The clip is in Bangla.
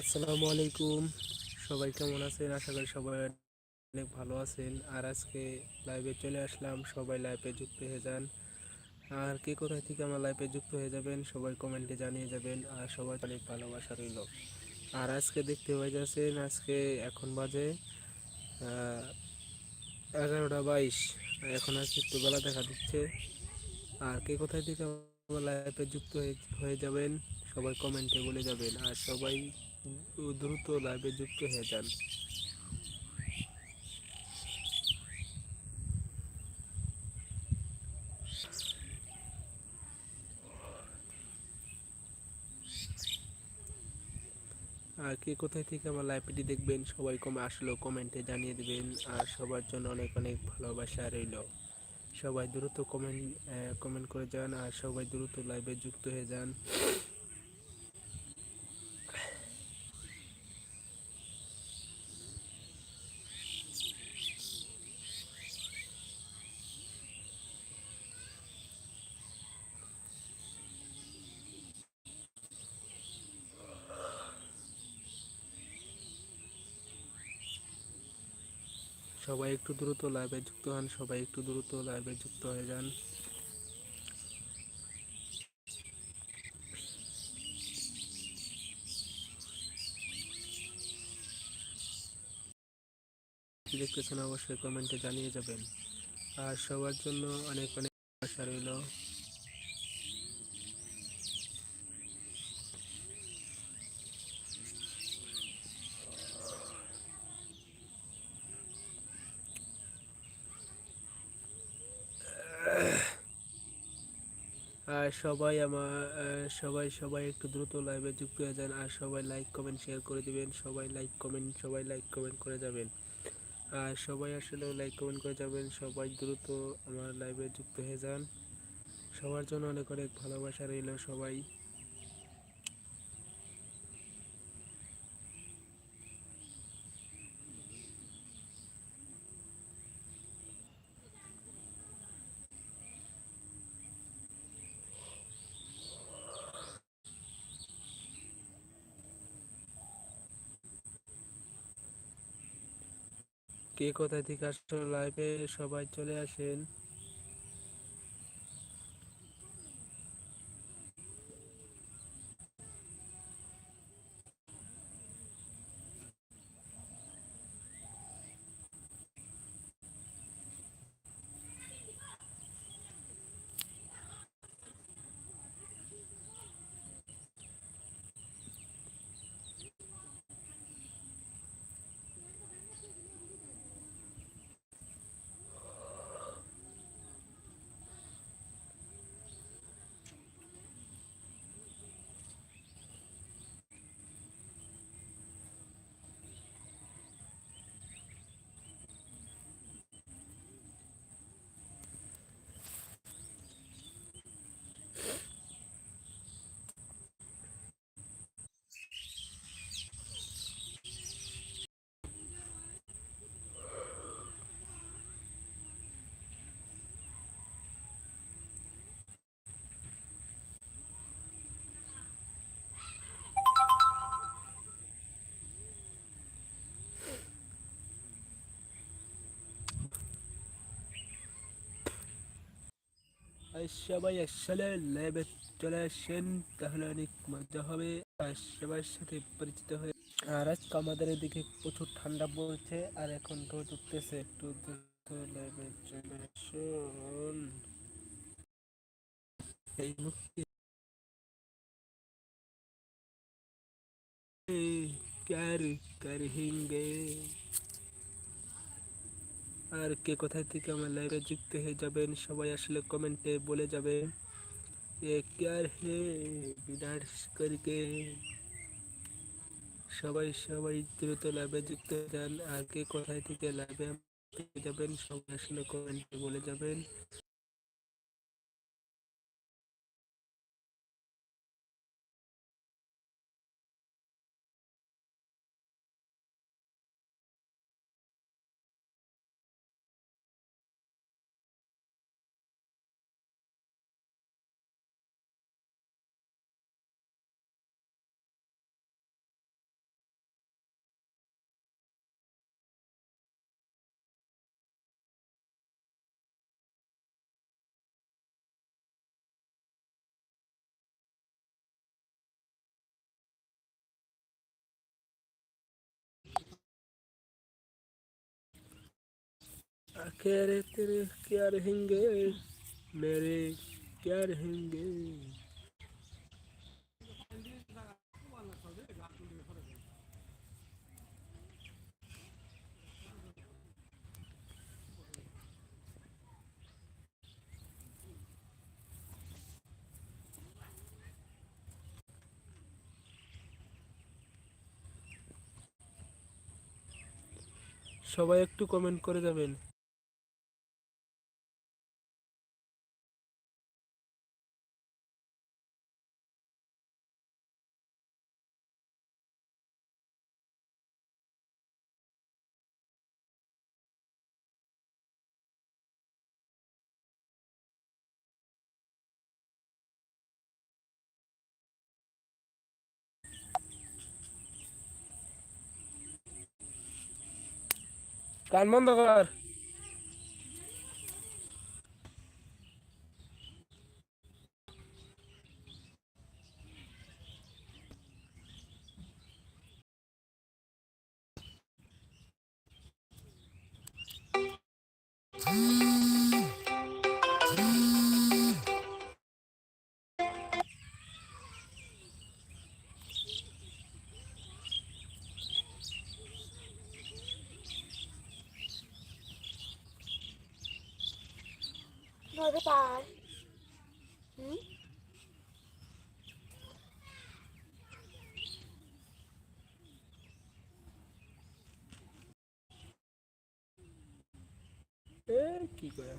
আসসালামু আলাইকুম। সবাই কেমন আছেন? আশা করি সবাই অনেক ভালো আছেন। আর আজকে লাইভে চলে আসলাম। সবাই লাইভে যুক্ত হয়ে যান। আর কে কোথায় থেকে আমার লাইভে যুক্ত হয়ে যাবেন, সবাই কমেন্টে জানিয়ে যাবেন। আর সবাই অনেক ভালোবাসা রইল। আর আজকে দেখতে হয়ে যাচ্ছেন, আজকে এখন বাজে এগারোটা বাইশ। এখন আজকে একটু বেলা দেখা দিচ্ছে। আর কে কোথায় থেকে আমার লাইভে যুক্ত হয়ে যাবেন, সবাই কমেন্টে বলে যাবেন। আর সবাই দ্রুত লাইভে যুক্ত হয়ে যান। আর কে কোথায় থেকে আমার লাইভটি দেখবেন, সবাই কমে আসলেও কমেন্টে জানিয়ে দেবেন। আর সবার জন্য অনেক অনেক ভালোবাসা রইল। সবাই দ্রুত কমেন্ট কমেন্ট করে যান, আর সবাই দ্রুত লাইভে যুক্ত হয়ে যান। সবাই একটু দ্রুত লাইভে যুক্ত হন, সবাই একটু দ্রুত লাইভে যুক্ত হয়ে যান। দেখতেছেন অবশ্যই কমেন্টে জানিয়ে যাবেন। আর সবার জন্য অনেক অনেক আশা রইল আর সবাই আমার সবাই সবাই একটু দ্রুত লাইভে যুক্ত হয়ে যান আর সবাই লাইক কমেন্ট শেয়ার করে দিবেন। সবাই লাইক কমেন্ট সবাই লাইক কমেন্ট করে যাবেন। আর সবাই আসলে লাইক কমেন্ট করে যাবেন। সবাই দ্রুত আমার লাইভে যুক্ত হয়ে যান। সবার জন্য অনেক অনেক ভালোবাসা রইল সবাই। কে কোথায় থেকে আসছো লাইভে সবাই চলে আসেন? সবাই আসলে ল্যাবে চলে আসেন তাহলে অনেক মজা হবে আর সবার সাথে পরিচিত হয়ে আর আজকে আমাদের এদিকে প্রচুর ঠান্ডা পড়ছে আর এখন রোদ উঠতেছে একটু দ্রুত ল্যাবে চলে আসুন এই মুহূর্তে कर करेंगे আর কে কোথায় থেকে আমার লাইভে যুক্ত হয়ে যাবেন, সবাই আসলে কমেন্টে বলে যাবে সবাই সবাই দ্রুত লাইভে যুক্ত যান। আর কে কোথায় থেকে লাইভে যাবেন, সবাই আসলে কমেন্টে বলে যাবেন। आखे रे तेरे क्या रहेंगे मेरे क्या रहेंगे সবাই একটু কমেন্ট করে যাবেন কান বন্ধ কর নদী পার হুম? কি করে